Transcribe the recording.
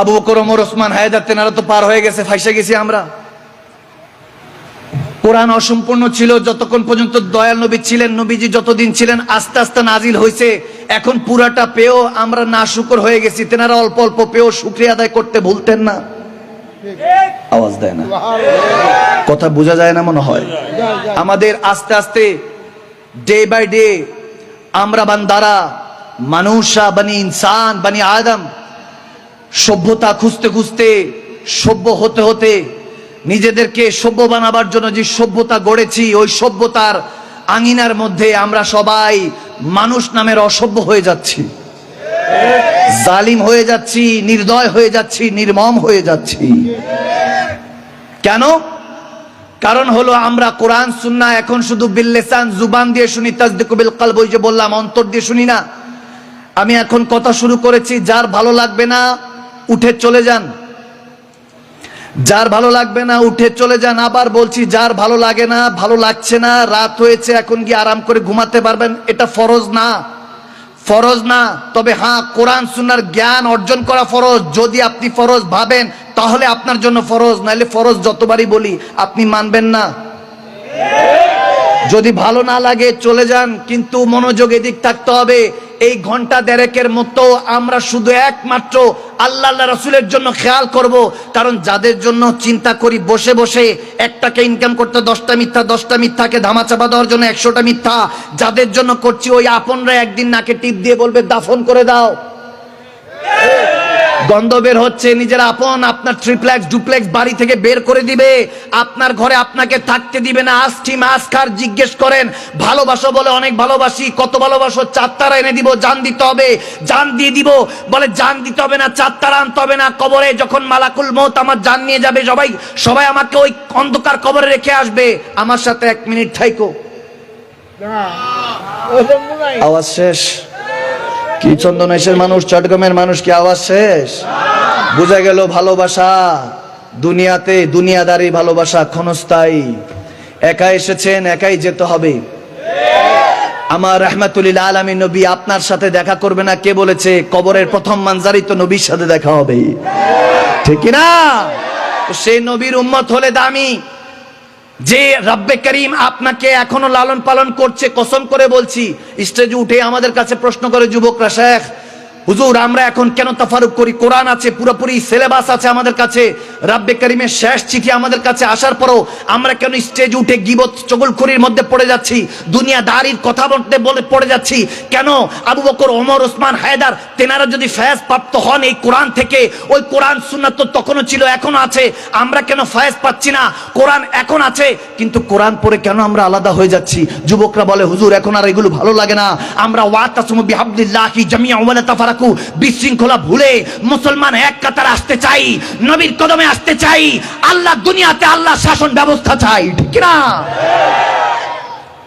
আবু বকর, ওমর, ওসমান, হায়দার তেনারা তো পার হয়ে গেছে, ফাইসে গেছি আমরা। কোরআন অসম্পূর্ণ ছিল, যতক্ষণ পর্যন্ত দয়াল নবী ছিলেন, নবীজি যতদিন ছিলেন, আস্তে আস্তে নাজিল হয়েছে এখন পুরাটা পেয়েও আমরা না শুকর হয়ে গেছি। তেনারা অল্প অল্প পেয়েও শুক্রিয়া আদায় করতে ভুলতেন না। আওয়াজ দেয় না। কথা বোঝা যায় না মনে হয়? আমাদের আস্তে আস্তে ডে বাই ডে আমরা বান্দারা, মানুষা, বানি ইনসান, বানি আদম সভ্যতা খুঁজতে খুঁজতে, সভ্য হতে হতে নিজেদেরকে সভ্য বানাবার জন্য যে সভ্যতা গড়েছি, ওই সভ্যতার আঙিনার মধ্যে আমরা সবাই মানুষ নামের অসভ্য হয়ে যাচ্ছি। জালিম হয়ে যাচ্ছি, নির্দয় হয়ে যাচ্ছি, নির্মম হয়ে যাচ্ছি। কেন? কারণ হলো আমরা কোরআন, সুন্না এখন শুধু বিল্লেসান জুবান দিয়ে শুনি তাজদিকু বিল কলব, ওই যে বললাম, অন্তর দিয়ে শুনি না। আমি এখন কথা শুরু করেছি, যার ভালো লাগবে না উঠে চলে যান। যার ভালো লাগবে না, উঠে চলে যান। আবার বলছি, যার ভালো লাগে না, ভালো লাগছে না, রাত হয়েছে, এখন গিয়ে আরাম করে ঘুমাতে পারবেন। এটা ফরজ না। ফরজ না। তবে হ্যাঁ কোরআন, সুন্নার জ্ঞান অর্জন করা ফরজ। যদি আপনি ফরজ ভাবেন, তাহলে আপনার জন্য ফরজ। নাহলে ফরজ যতবারই বলি, আপনি মানবেন না। যদি ভালো না লাগে, চলে যান। কিন্তু মনোযোগ এদিক থাকতে হবে। এই ঘণ্টা দেড়েকের মতো আমরা শুধু একমাত্র আল্লাহ আল্লাহ রসুলের জন্য খেয়াল করব। কারণ যাদের জন্য চিন্তা করি বসে বসে একটাকে ইনকাম করতে দশটা মিথ্যা, দশটা মিথ্যাকে ধামা চাপা দেওয়ার জন্য একশোটা মিথ্যা। যাদের জন্য করছি ওই আপনরা একদিন নাকে টিপ দিয়ে বলবে, দাফন করে দাও। গন্ধ বের হচ্ছে, নিজের আপন, আপনার ট্রিপ্লেক্স ডুপ্লেক্স বাড়ি থেকে বের করে দিবে। আপনার ঘরে আপনাকে থাকতে দিবে না। আষ্টি মাছ খার জিজ্ঞেস করেন, ভালোবাসো বলে অনেক ভালোবাসি, কত ভালোবাসো? চারতারা এনে দিব, জান দিতে হবে, জান দিয়ে দিব। বলে, জান দিতে হবে না চারতারা আনতে হবে না। কবরে যখন মালাকুল মত আমার জান নিয়ে যাবে, সবাই সবাই আমাকে ওই অন্ধকার কবরে রেখে আসবে। আমার সাথে এক মিনিট থাইকো। আওয়াজ শেষ। কি চন্দনেশের মানুষ, চট্টগ্রামের মানুষ কি আওয়াজ শেষ? বোঝা গেল ভালোবাসা দুনিয়াতে দুনিয়াদারি, ভালোবাসা ক্ষণস্থায়ী। একা এসেছেন, একাই যেতে হবে। আমার রহমাতুল্লিল আলমী নবী আপনার সাথে দেখা করবে না, কে বলেছে? কবরের প্রথম মানজারি তো নবীর সাথে দেখা হবে। ঠিক না সেই নবীর উম্মত হলে দামি। যে রব্বে করিম আপনাকে এখনও লালন পালন করছে, কসম করে বলছি। স্টেজে উঠে আমাদের কাছে প্রশ্ন করে যুবকরা, শেখ হুজুর, আমরা এখন কেন তাফারুক করি? কোরআন আছে, পুরোপুরি সিলেবাস আছে আমাদের কাছে। রাব্বে করিমের শেষ চিঠি আমাদের কাছে আসার পরও আমরা কেন স্টেজ উঠে গিবত চগলখড়ির মধ্যে পড়ে যাচ্ছি? দুনিয়াদারির কথা বলতে বলে পড়ে যাচ্ছি। কেন আবু বকর, ওমর, ওসমান, হায়দার তেনারা যদি ফয়েজ প্রাপ্ত হন এই কোরআন থেকে, ওই কোরআন সুন্নাত তো তখনও ছিল এখনও আছে। আমরা কেন ফয়েজ পাচ্ছি না? কোরআন এখন আছে, কিন্তু কোরআন পড়ে কেন আমরা আলাদা হয়ে যাচ্ছি? যুবকরা বলে, হুজুর, এখন আর এগুলো ভালো লাগে না। আমরা ওয়াতাসমু বিহাবদিল্লাহি জামিয়া ওয়ালা তাফারাকু বিশৃঙ্খলা ভুলে মুসলমান এক কাতার আসতে চাই, নবীর কদমে আসতে চাই, আল্লাহ দুনিয়াতে আল্লাহ শাসন ব্যবস্থা চাই, ঠিক না